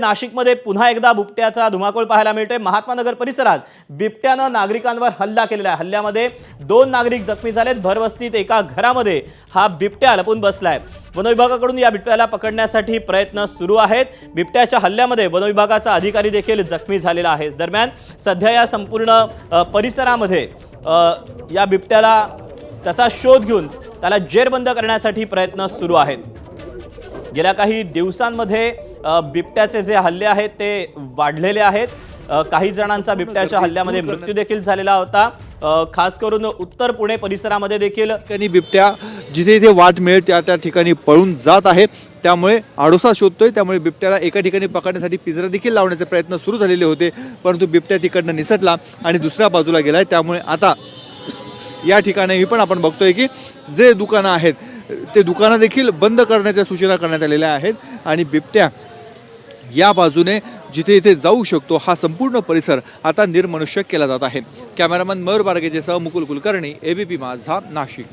नाशिकमध्ये पुन्हा एकदा बिबट्याचा धुमाकूळ पाहायला मिळतोय. महात्मा नगर परिसरात बिबट्यानं नागरिकांवर हल्ला केलेला आहे. हल्ल्यामध्ये दोन नागरिक जखमी झालेत. भरवस्तीत एका घरामध्ये हा बिबट्या लपून बसलाय. वनविभागाकडून या बिबट्याला पकडण्यासाठी प्रयत्न सुरू आहेत. बिबट्याच्या हल्ल्यामध्ये वनविभागाचा अधिकारी देखील जखमी झालेला आहे. दरम्यान सध्या या संपूर्ण परिसरामध्ये या बिबट्याला त्याचा शोध घेऊन त्याला जेरबंद करण्यासाठी प्रयत्न सुरू आहेत. गेल्या काही दिवसांमध्ये बिबट्याचे जे हल्ले आहेत ते वाढलेले आहेत. काही जणांचा बिबट्याच्या हल्ल्यामध्ये मृत्यू देखील झालेला होता. खास करून उत्तर पुणे परिसरामध्ये देखील बिबट्या जिथे जिथे वाट मिळेल त्या त्या ठिकाणी पळून जात आहे. त्यामुळे आडोसा शोधतोय. त्यामुळे बिबट्याला एका ठिकाणी पकडण्यासाठी पिंजरा देखील लावण्याचे प्रयत्न सुरू झालेले होते. परंतु बिबट्या तिकडनं निसटला आणि दुसऱ्या बाजूला गेलाय. त्यामुळे आता या ठिकाणी पण आपण बघतोय की जे दुकानं आहेत ते दुकानं देखील बंद करण्याच्या सूचना करण्यात आलेल्या आहेत आणि बिबट्या या बाजूने जिथे इथे जाऊ शकतो हा संपूर्ण परिसर आता निर्मनुष्य केला जात आहे. कॅमेरामन मयूर बारगेजेसह मुकुल कुलकर्णी एबीपी माझा नाशिक.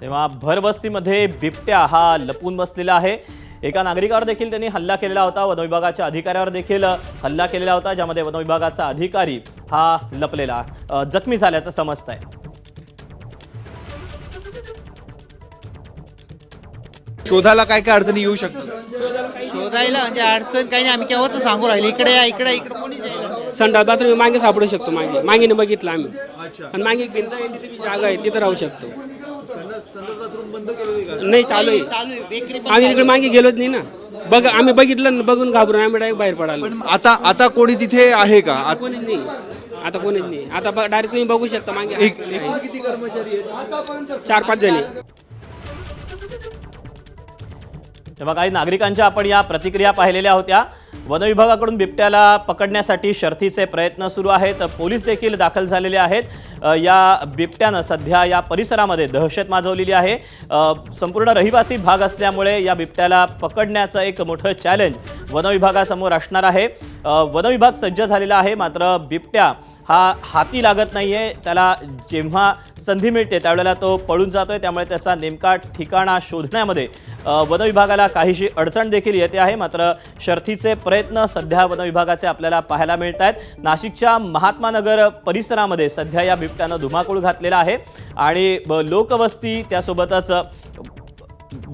तेव्हा भरवस्तीमध्ये बिबट्या हा लपून बसलेला आहे. एका नागरिकावर देखील त्यांनी हल्ला केलेला होता. वनविभागाच्या अधिकाऱ्यावर देखील हल्ला केलेला होता ज्यामध्ये वनविभागाचा अधिकारी हा लपलेला जखमी झाल्याचं समजत आहे शोधायला काय काय अडचणी येऊ शकतात? शोधायला म्हणजे अडचण काही नाही. आम्ही केव्हाच सांगू राहिले. इकडे या इकडे इकडे. कोणी जायला संडास बाथरूम मागे सापडू शकतो मागे. मागेने बघितलं आम्ही. आणि मागे एक भिंत जागा आहे तिथं राहू शकतो. नाही चालू आहे. आम्ही तिकडे मागे गेलोच नाही ना. बघ आम्ही बघितलं ना बघून घाबरून आम्ही डायरेक्ट बाहेर पडालो. पण आता आता कोणी तिथे आहे का? आत- कोणीच नाही. आता कोणीच नाही. आता डायरेक्ट तुम्ही बघू शकता मागे. एक- एकूण किती कर्मचारी आहेत? चार पाच जणी. तेव्हा काही नागरिकांच्या आपण या प्रतिक्रिया पाहिलेल्या होत्या. वनविभागाकडून बिबट्याला पकडण्यासाठी शर्थीचे प्रयत्न सुरू आहेत. पोलीस देखील दाखल झालेले आहेत. या बिबट्यानं सध्या या परिसरामध्ये दहशत माजवलेली आहे. संपूर्ण रहिवासी भाग असल्यामुळे या बिबट्याला पकडण्याचं एक मोठं चॅलेंज वनविभागासमोर असणार आहे. वनविभाग सज्ज झालेला आहे. मात्र बिबट्या हा हाती लागत नाही आहे त्याला जेव्हा संधी मिळते त्यावेळेला तो पळून जातो आहे त्यामुळे त्याचा नेमका ठिकाणा शोधण्यामध्ये वनविभागाला काहीशी अडचण देखील येते आहे. मात्र शर्थीचे प्रयत्न सध्या वनविभागाचे आपल्याला पाहायला मिळत आहेत. नाशिकच्या महात्मा नगर परिसरामध्ये सध्या या बिबट्यानं धुमाकूळ घातलेला आहे. आणि ब- लोकवस्ती त्यासोबतच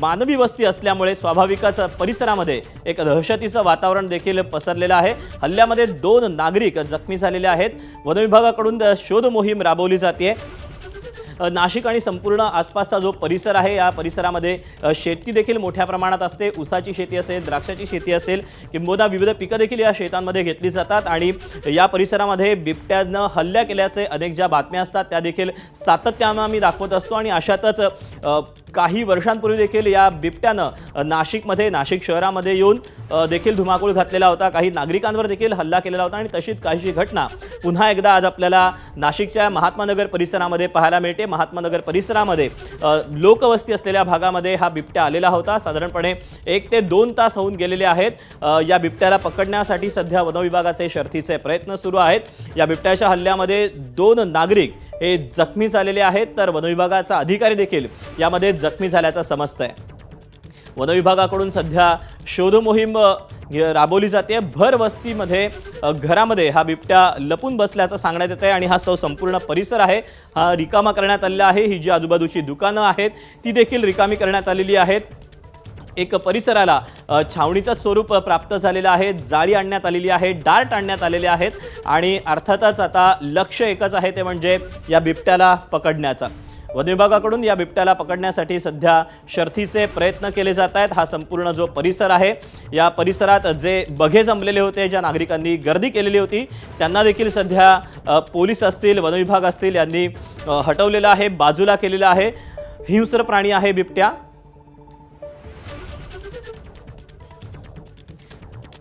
मानवी वस्ती असल्यामुळे स्वाभाविकच परिसरामध्ये एक दहशतीचं वातावरण देखील पसरलेलं आहे. हल्ल्यामध्ये दोन नागरिक जखमी झालेले आहेत. वनविभागाकडून शोध मोहीम राबवली जाते. नाशिक आणि संपूर्ण आसपासचा जो परिसर आहे या परिसरामध्ये शेती देखील मोठ्या प्रमाणात असते. ऊसाची शेती असेल द्राक्षाची शेती असेल किंबहुना विविध पिकं देखील या शेतांमध्ये घेतली जातात आणि या परिसरामध्ये बिबट्यानं हल्ल्या केल्याचे अनेक ज्या बातम्या असतात त्या देखील सातत्यानं आम्ही दाखवत असतो आणि अशातच काही वर्षांपूर्वी देखील या बिबट्यानं नाशिकमध्ये नाशिक शहरामध्ये येऊन देखील धुमाकूळ घातलेला होता. काही नागरिकांवर देखील हल्ला केलेला होता आणि तशीच काहीशी घटना पुन्हा एकदा आज आपल्याला नाशिकच्या महात्मा नगर परिसरामध्ये पाहायला मिळते. महात्मा नगर परिसरामध्ये लोकवस्ती असलेल्या भागामध्ये हा बिबट्या आलेला होता. साधारणपणे एक ते दोन तास होऊन गेलेले आहेत. या बिबट्याला पकडण्यासाठी सध्या वनविभागाचे शर्थीचे प्रयत्न सुरू आहेत. या बिबट्याच्या हल्ल्यामध्ये दोन नागरिक हे जखमी झालेले आहेत तर वनविभागाचा अधिकारी देखील यामध्ये जखमी झाल्याचं समजतंय. वनविभागाकडून सध्या शोधमोहीम राबवली जाते. भर वस्तीमध्ये घरामध्ये हा बिबट्या लपून बसल्याचं सांगण्यात येत आहे आणि हा सौ संपूर्ण परिसर आहे. हा रिकामा करण्यात आलेला आहे. ही जी आजूबाजूची दुकानं आहेत ती देखील रिकामी करण्यात आलेली आहेत. एक परिसराला छावणीचं स्वरूप प्राप्त झालेलं आहे जाळी आणण्यात आलेली आहे डार्ट आणण्यात आलेले आहेत आणि अर्थातच आता लक्ष एकच आहे ते म्हणजे या बिबट्याला पकडण्याचा. वन विभागाकडून या बिबट्याला पकडण्यासाठी सध्या शर्थीचे प्रयत्न केले जात आहेत. हा संपूर्ण जो परिसर आहे या परिसरात जे बघे जमलेले होते ज्या नागरिकांनी गर्दी केलेली होती त्यांना देखील सध्या पोलीस असतील वनविभाग असतील यांनी हटवलेलं आहे बाजूला केलेलं आहे. हिंस्र प्राणी आहे बिबट्या.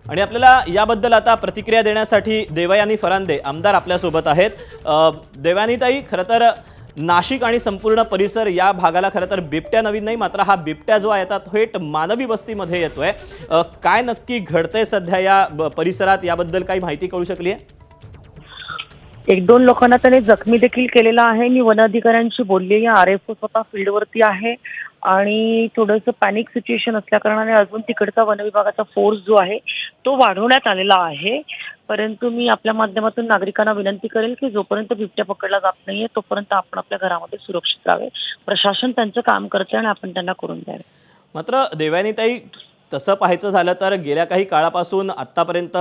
आणि आपल्याला याबद्दल आता प्रतिक्रिया देण्यासाठी देवयानी फरांदे आमदार आपल्यासोबत आहेत. देवयानीताई खरं तर नाशिक आणि संपूर्ण परिसर या भागाला खरं तर बिबट्या नवीन नाही मात्र हा बिबट्या जो आहे थेट मानवी वस्तीमध्ये येतोय. काय नक्की घडतंय सध्या या परिसरात? याबद्दल काही माहिती कळू शकली आहे? एक दोन लोकांना त्याने जखमी देखील केलेला आहे. मी वन अधिकाऱ्यांशी या आर एफ ओ स्वतः फील्डवरती आहे. आणि थोडंसं पॅनिक सिच्युएशन असल्याकारणाने अजून तिकडचा वनविभागाचा फोर्स जो आहे तो वाढवण्यात आलेला आहे. परंतु मी आपल्या माध्यमातून नागरिकांना विनंती करेल की जोपर्यंत बिबट्या पकडला जात नाहीये तोपर्यंत आपण आपल्या घरामध्ये सुरक्षित राहावे. प्रशासन त्यांचं काम करते आणि आपण त्यांना करून द्यावे. मात्र देवयानीताई तसं पाहायचं झालं तर गेल्या काही काळापासून आत्तापर्यंत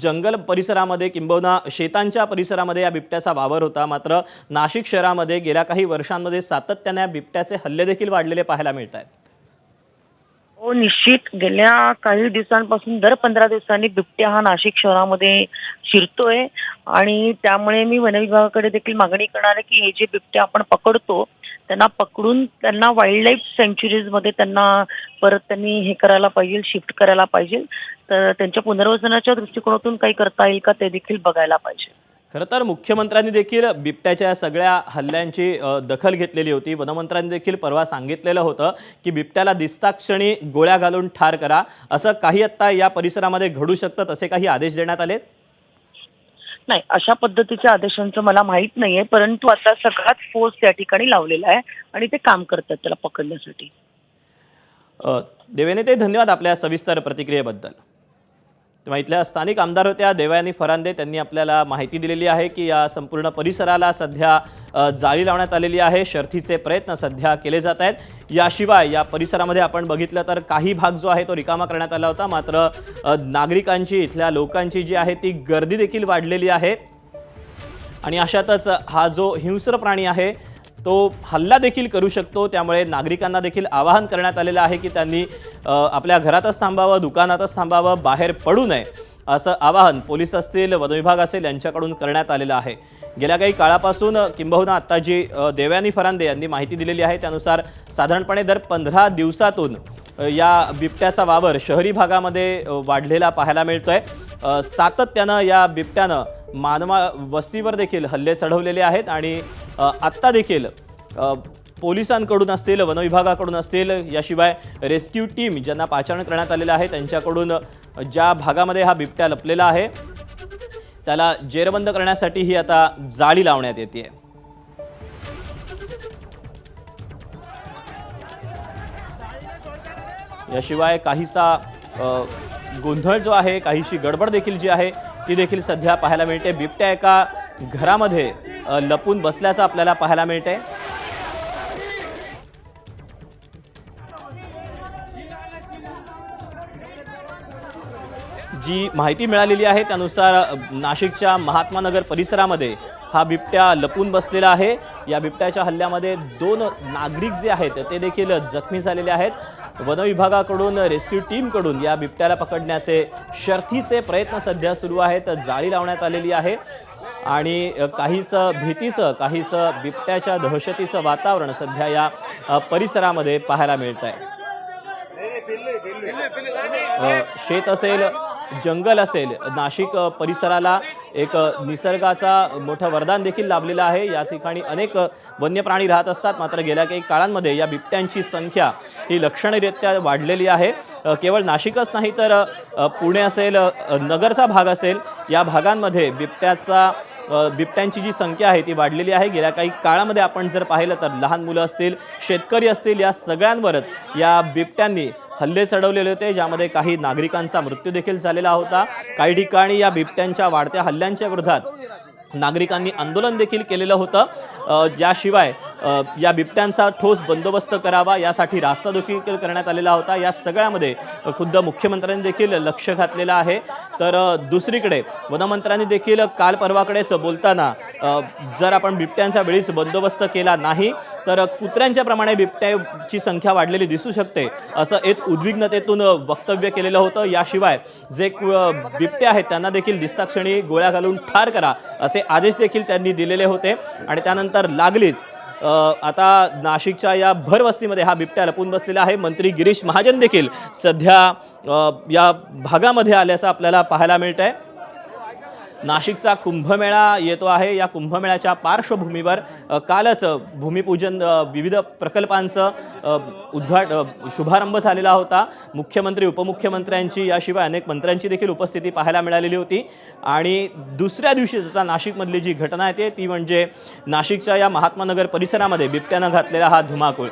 जंगल परिसरामध्ये किंबहुना शेतांच्या परिसरामध्ये या बिबट्याचा वावर होता. मात्र नाशिक शहरामध्ये गेल्या काही वर्षांमध्ये सातत्याने या बिबट्याचे हल्ले देखील वाढलेले पाहायला मिळत आहेत. हो निश्चित. गेल्या काही दिवसांपासून दर पंधरा दिवसांनी बिबट्या हा नाशिक शहरामध्ये शिरतोय. आणि त्यामुळे मी वनविभागाकडे देखील मागणी करणार आहे की हे जे बिबट्या आपण पकडतो त्यांना पकडून त्यांना वाईल्ड लाईफ सँच्युरीजमध्ये त्यांना परत त्यांनी हे करायला पाहिजे शिफ्ट करायला पाहिजे. तर त्यांच्या पुनर्वसनाच्या दृष्टिकोनातून काही करता येईल का ते देखील बघायला पाहिजे. खरं तर मुख्यमंत्र्यांनी देखील बिबट्याच्या सगळ्या हल्ल्यांची दखल घेतलेली होती. वनमंत्र्यांनी देखील परवा सांगितलेलं होतं की बिबट्याला दिसता क्षणी गोळ्या घालून ठार करा. असं काही आत्ता या परिसरामध्ये घडू शकतं तसे काही आदेश देण्यात आलेत? नाही अशा पद्धतीच्या आदेशांचं मला माहीत नाहीये परंतु आता सगळाच फोर्स त्या ठिकाणी लावलेला आहे आणि ते काम करतात त्याला पकडण्यासाठी. देवेने ते धन्यवाद आपल्या सविस्तर प्रतिक्रियेबद्दल. तेव्हा इथल्या स्थानिक आमदार होत्या देवयानी फरांदे. त्यांनी आपल्याला माहिती दिलेली आहे की या संपूर्ण परिसराला सध्या जाळी लावण्यात आलेली आहे. शर्थीचे प्रयत्न सध्या केले जात आहेत. याशिवाय या परिसरामध्ये आपण बघितलं तर काही भाग जो आहे तो रिकामा करण्यात आला होता. मात्र नागरिकांची इथल्या लोकांची जी आहे ती गर्दी देखील वाढलेली आहे. आणि अशातच हा जो हिंस्र प्राणी आहे तो हल्ला देखील करू शकतो. त्यामुळे नागरिकांना देखील आवाहन करण्यात आलेलं आहे की त्यांनी आपल्या घरातच थांबावं दुकानातच थांबावं बाहेर पडू नये असं आवाहन पोलीस असतील वनविभाग असेल यांच्याकडून करण्यात आलेलं आहे. गेल्या काही काळापासून किंबहुना आत्ता जी देवयानी फरांदे यांनी माहिती दिलेली आहे. त्यानुसार साधारणपणे दर पंधरा दिवसातून या बिबट्याचा वावर शहरी भागामध्ये वाढलेला पाहायला मिळतोय. आहे सातत्यानं या बिबट्यानं मानवा वस्तीवर देखील हल्ले चढवलेले आहेत आणि आत्ता देखील पोलिसांकडून असतील वनविभागाकडून असतील याशिवाय रेस्क्यू टीम ज्यांना पाचारण करण्यात आलेलं आहे त्यांच्याकडून ज्या भागामध्ये हा बिबट्या लपलेला आहे त्याला जेरबंद करण्यासाठी ही आता जाळी लावण्यात येते याशिवाय काहीसा गोंधळ जो आहे काहीशी गडबड देखील जी आहे ती देखील सध्या पाहायला मिळते. बिबट्या एका घरामध्ये लपून बसल्याचं आपल्याला पाहायला मिळते. जी माहिती मिळालेली आहे त्यानुसार नाशिकच्या महात्मा नगर परिसरामध्ये हा बिबट्या लपून बसलेला आहे. या बिबट्याच्या हल्ल्यामध्ये दोन नागरिक जे आहेत ते देखील जखमी झालेले आहेत. वनविभागाकडून रेस्क्यू टीमकडून या बिबट्याला पकडण्याचे शर्थीचे प्रयत्न सध्या सुरू आहेत. जाळी लावण्यात आलेली आहे. आणि काहीसं भीतीचं काहीसं बिबट्याच्या दहशतीचं वातावरण सध्या या परिसरामध्ये पाहायला मिळत आहे शेत असेल जंगल असेल नाशिक परिसराला एक निसर्गाचा मोठं वरदान देखील लाभलेलं आहे. या ठिकाणी अनेक वन्य प्राणी राहत असतात. मात्र गेल्या काही काळांमध्ये या बिबट्यांची संख्या ही लक्षणीयरित्या वाढलेली आहे. केवळ नाशिकच नाही तर पुणे असेल नगरचा भाग असेल या भागांमध्ये बिबट्याचा बिबट्यांची जी संख्या आहे ती वाढलेली आहे. गेल्या काही काळामध्ये आपण जर पाहिलं तर लहान मुलं असतील शेतकरी असतील या सगळ्यांवरच या बिबट्यांनी हल्ले चढवलेले होते ज्यामध्ये काही नागरिकांचा मृत्यू देखील झालेला होता. काही ठिकाणी या बिबट्यांच्या वाढत्या हल्ल्यांच्या विरोधात नागरिकांनी आंदोलन देखील केलेलं होतं. ज्याशिवाय याशिवाय या बिबट्यांचा ठोस बंदोबस्त करावा यासाठी रास्ता देखील करण्यात आलेला होता. या सगळ्यामध्ये खुद्द मुख्यमंत्र्यांनी देखील लक्ष घातलेलं आहे. तर दुसरीकडे वनमंत्र्यांनी देखील काल परवाकडेच बोलताना जर आपण बिबट्यांचा वेळीच बंदोबस्त केला नाही तर कुत्र्यांच्या प्रमाणे बिबट्याची संख्या वाढलेली दिसू शकते असं एक उद्विग्नतेतून वक्तव्य केलेलं होतं. याशिवाय जे कु- बिबटे आहेत त्यांना देखील दिसताक्षणी गोळ्या घालून ठार करा असे आदेश देखील त्यांनी दिलेले होते. आणि त्यानंतर लागलीच आता नाशिकच्या या भरवस्तीमध्ये हा बिबट्या लपून बसलेला आहे. मंत्री गिरीश महाजन देखील सध्या या भागामध्ये आल्याचं आपल्याला पाहायला मिळत आहे नाशिकचा कुंभमेळा येतो आहे. या कुंभमेळ्याच्या पार्श्वभूमीवर कालच भूमिपूजन विविध प्रकल्पांचं उद्घाट शुभारंभ झालेला होता. मुख्यमंत्री उपमुख्यमंत्र्यांची याशिवाय अनेक मंत्र्यांची देखील उपस्थिती पाहायला मिळालेली होती. आणि दुसऱ्या दिवशी आता नाशिकमधली जी घटना येते ती म्हणजे नाशिकच्या या महात्मा नगर परिसरामध्ये बिबट्यानं घातलेला हा धुमाकूळ.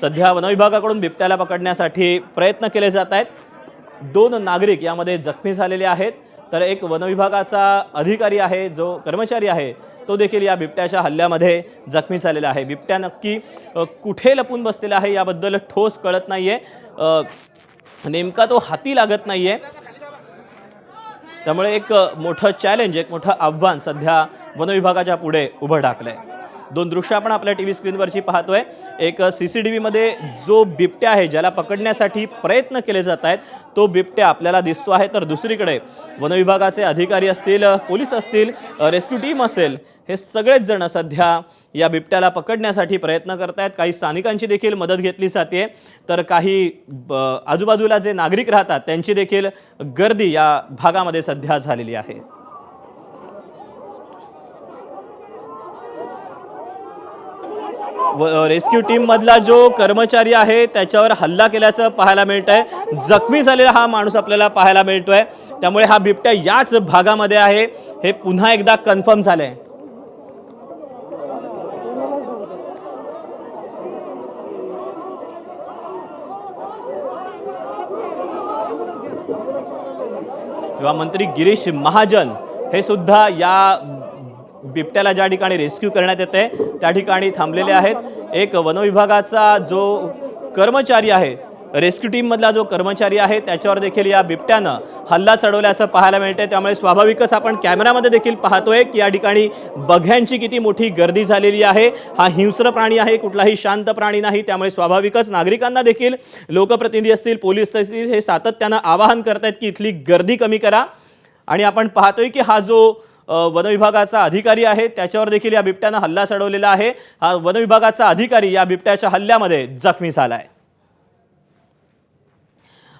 सध्या वनविभागाकडून बिबट्याला पकडण्यासाठी प्रयत्न केले जात आहेत. दोन नागरिक यामध्ये जखमी झालेले आहेत. तर एक वनविभागाचा अधिकारी आहे जो कर्मचारी आहे तो देखील या बिबट्याच्या हल्ल्यामध्ये जखमी झालेला आहे. बिबट्या नक्की कुठे लपून बसलेला आहे याबद्दल ठोस कळत नाही आहे नेमका तो हाती लागत नाही आहे त्यामुळे एक मोठं चॅलेंज एक मोठं आव्हान सध्या वनविभागाच्या पुढे उभं टाकलंय दोन दृश्य आपण आपल्या टी व्ही स्क्रीनवरची पाहतोय. एक सी सी टी व्हीमध्ये जो बिबट्या आहे ज्याला पकडण्यासाठी प्रयत्न केले जात आहेत तो बिबट्या आपल्याला दिसतो आहे. तर दुसरीकडे वनविभागाचे अधिकारी असतील पोलीस असतील रेस्क्यू टीम असेल हे सगळेच जण सध्या या बिबट्याला पकडण्यासाठी प्रयत्न करत आहेत काही स्थानिकांची देखील मदत घेतली जाते तर काही ब- आजूबाजूला जे नागरिक राहतात त्यांची देखील गर्दी या भागामध्ये सध्या झालेली आहे. रेस्क्यू टीम मधला जो कर्मचारी आहे त्याच्यावर हल्ला केल्याचं पाहायला मिळत आहे जखमी झालेला हा माणूस आपल्याला पाहायला मिळतोय. त्यामुळे हा बिबट्या याच भागामध्ये आहे. हे पुन्हा एकदा कन्फर्म झालंय. किंवा मंत्री गिरीश महाजन हे सुद्धा या बिबट्याला ज्या ठिकाणी रेस्क्यू करण्यात येते त्या ठिकाणी थांबलेले आहेत. एक वनविभागाचा जो कर्मचारी आहे रेस्क्यू टीममधला जो कर्मचारी आहे त्याच्यावर देखील या बिबट्यानं हल्ला चढवल्याचं पाहायला मिळते त्यामुळे स्वाभाविकच आपण कॅमेरामध्ये देखील पाहतोय की या ठिकाणी बघ्यांची किती मोठी गर्दी झालेली आहे. हा हिंस्र प्राणी आहे कुठलाही शांत प्राणी नाही. त्यामुळे स्वाभाविकच नागरिकांना देखील लोकप्रतिनिधी असतील पोलीस असतील हे सातत्यानं आवाहन करतायत की इथली गर्दी कमी करा. आणि आपण पाहतोय की हा जो वनविभागाचा अधिकारी आहे. त्याच्यावर देखील या बिबट्यानं हल्ला चढवलेला आहे. हा वनविभागाचा अधिकारी या बिबट्याच्या हल्ल्यामध्ये जखमी झाला आहे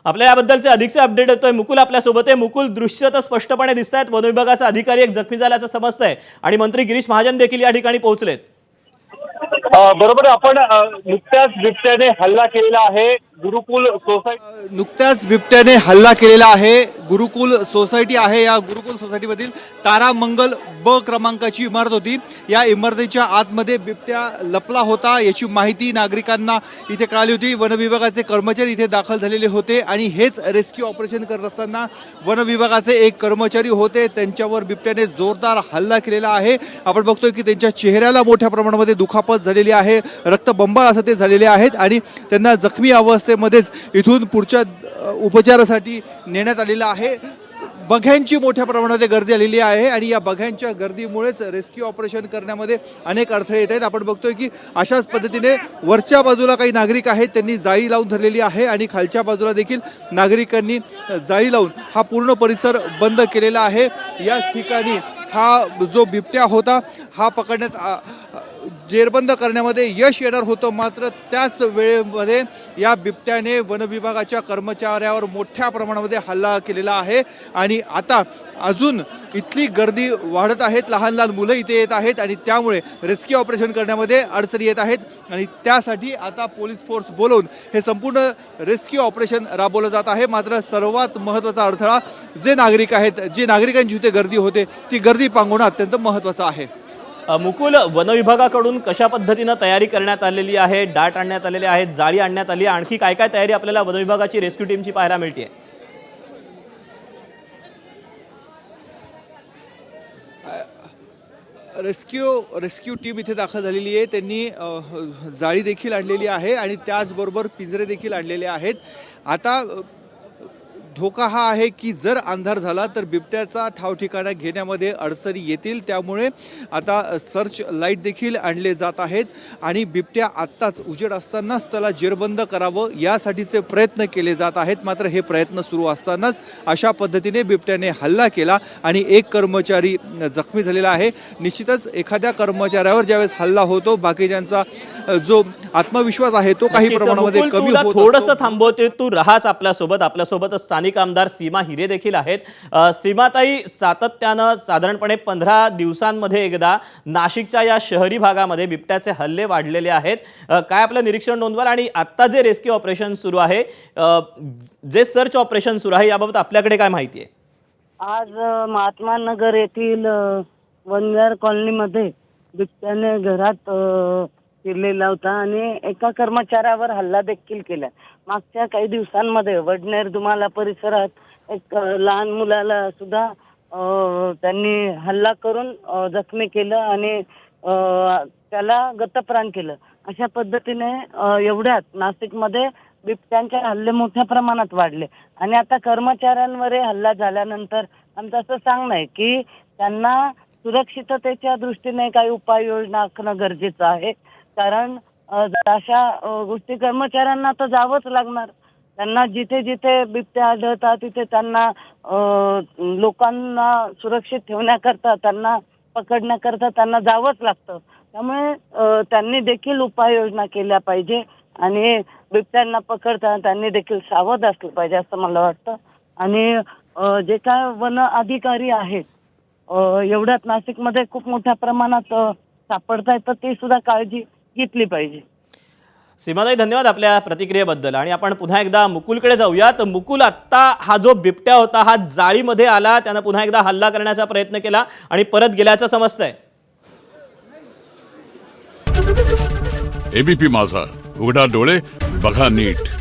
आपल्या याबद्दलचे अधिकचे अपडेट येतोय. मुकुल आपल्यासोबत आहे. मुकुल दृश्य तर स्पष्टपणे दिसत आहेत वनविभागाचा अधिकारी एक जखमी झाल्याचं समजतंय. आणि मंत्री गिरीश महाजन देखील या ठिकाणी पोहोचलेत. बरोबर आपण नुकत्याच बिबट्याने हल्ला केलेला आहे. गुरुकुल सोसायटी नुकत्याच बिबट्याने हल्ला केलेला आहे. गुरुकुल सोसायटी आहे. या गुरुकुल सोसायटीमधील तारामंगल ब क्रमांकाची इमारत होती. या इमारतीच्या आतमध्ये बिबट्या लपला होता. याची माहिती नागरिकांना इथे कळाली होती. वनविभागाचे कर्मचारी इथे दाखल झालेले होते आणि हेच रेस्क्यू ऑपरेशन करत असताना वनविभागाचे एक कर्मचारी होते. त्यांच्यावर बिबट्याने जोरदार हल्ला केलेला आहे. आपण बघतोय की त्यांच्या चेहऱ्याला मोठ्या प्रमाणामध्ये दुखापत झालेली आहे. रक्तबंबाळ असं ते झालेले आहेत आणि त्यांना जखमी अवस्थेमध्येच इथून पुढच्या उपचारासाठी नेण्यात आलेलं आहे. बघ्यांची मोठ्या प्रमाणात गर्दी आलेली आहे आणि या बघ्यांच्या गर्दीमुळेच रेस्क्यू ऑपरेशन करण्यामध्ये अनेक अडथळे येत आहेत. आपण बघतोय की अशाच पद्धतीने वरच्या बाजूला काही नागरिक आहेत त्यांनी जाळी लावून धरलेली आहे आणि खालच्या बाजूला देखील नागरिकांनी जाळी लावून हा पूर्ण परिसर बंद केलेला आहे. याच ठिकाणी हा जो बिबट्या होता हा पकडण्यात जेरबंद करण्यामध्ये यश येणार होतं मात्र त्याच वेळेमध्ये या बिबट्याने वनविभागाच्या कर्मचाऱ्यावर मोठ्या प्रमाणामध्ये हल्ला केलेला आहे. आणि आता अजून इथली गर्दी वाढत आहेत. लहान लहान मुलं इथे येत आहेत आणि त्यामुळे रेस्क्यू ऑपरेशन करण्यामध्ये अडचणी येत आहेत. आणि त्यासाठी आता पोलीस फोर्स बोलवून हे संपूर्ण रेस्क्यू ऑपरेशन राबवलं जात आहे. मात्र सर्वात महत्त्वाचा अडथळा जे नागरिक आहेत जे नागरिकांची इथे गर्दी होते ती गर्दी पांगवणं अत्यंत महत्त्वाचं आहे. मुकुल वनविभागाकडून कशा पद्धतीनं तयारी करण्यात आलेली आहे? डाट आणण्यात आलेले आहेत जाळी आणण्यात आली आहे? आणखी काय काय तयारी आपल्याला वनविभागाची रेस्क्यू टीमची पाहायला मिळते रेस्क्यू रेस्क्यू टीम इथे दाखल झालेली आहे. त्यांनी जाळी देखील आणलेली आहे आणि त्याचबरोबर पिंजरे देखील आणलेले आहेत. आता धोका हा आहे की जर अंधार झाला तर बिबट्याचा ठाव ठिकाणा घेण्यामध्ये अडचणी येतील त्यामुळे आता सर्च लाइट देखील आणले जात आहेत आणि बिबट्या आत्ताच उजेड असतानाच त्याला जेरबंद करावं यासाठीचे प्रयत्न केले जात आहेत मात्र हे प्रयत्न सुरू असतानाच अशा पद्धतीने बिबट्याने हल्ला केला आणि एक कर्मचारी जखमी झालेला आहे निश्चितच एखाद्या कर्मचाऱ्यावर ज्यावेळेस हल्ला होतो बाकीच्यांचा जो आत्मविश्वास आहे तो काही. प्रमाणामध्ये कमी थोडंसं. थांबवते तू राहाच आपल्यासोबत आपल्यासोबत स्थानिक आमदार सीमा हिरे देखील आहेत. सीमाताई सातत्यानं साधारणपणे पंधरा दिवसांमध्ये एकदा नाशिकच्या या शहरी भागामध्ये बिबट्याचे हल्ले वाढलेले आहेत. काय आपलं निरीक्षण नोंदवाल? आणि आत्ता जे रेस्क्यू ऑपरेशन सुरू आहे जे सर्च ऑपरेशन सुरू आहे याबाबत आपल्याकडे काय माहिती आहे? आज महात्मा नगर येथील अ, वनविहार कॉलनीमध्ये बिबट्याने घरात अ, फिरलेला होता आणि एका कर्मचाऱ्यावर हल्ला देखील केला. मागच्या काही दिवसांमध्ये वडनेर दुमाला परिसरात एक लहान मुलाला सुद्धा त्यांनी हल्ला करून जखमी केलं आणि त्याला गतप्राण केलं. अशा पद्धतीने एवढ्यात नाशिकमध्ये बिबट्यांचे हल्ले मोठ्या प्रमाणात वाढले. आणि आता कर्मचाऱ्यांवर हल्ला झाल्यानंतर आमचं असं सांगणं आहे की त्यांना सुरक्षिततेच्या दृष्टीने काही उपाययोजना आखणं गरजेचं आहे. कारण अशा गोष्टी कर्मचाऱ्यांना तर जावंच लागणार. त्यांना जिथे जिथे बिबट्या आढळतात तिथे त्यांना लोकांना सुरक्षित ठेवण्याकरता त्यांना पकडण्याकरता त्यांना जावंच लागतं. त्यामुळे त्यांनी देखील उपाययोजना केल्या पाहिजे आणि बिबट्यांना पकडताना त्यांनी देखील सावध असलं पाहिजे असं मला वाटतं. आणि जे काय वन अधिकारी आहेत एवढ्यात नाशिकमध्ये खूप मोठ्या प्रमाणात सापडत आहेत तर ती सुद्धा काळजी घेतली पाहिजे. सीमाताई धन्यवाद आपल्या प्रतिक्रियेबद्दल. आणि आपण पुन्हा एकदा मुकुलकडे जाऊया तर मुकुल आत्ता हा जो बिबट्या होता हा जाळीमध्ये आला त्यानं पुन्हा एकदा हल्ला करण्याचा प्रयत्न केला आणि परत गेल्याचं समजतंय. एबीपी माझा. उघडा डोळे बघा नीट.